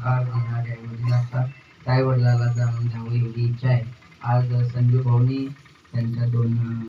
आकार होणाऱ्या योजनांचा काय वडिलाला जाणून घ्यावं एवढी इच्छा आहे. आज संजू भाऊनी त्यांच्या दोन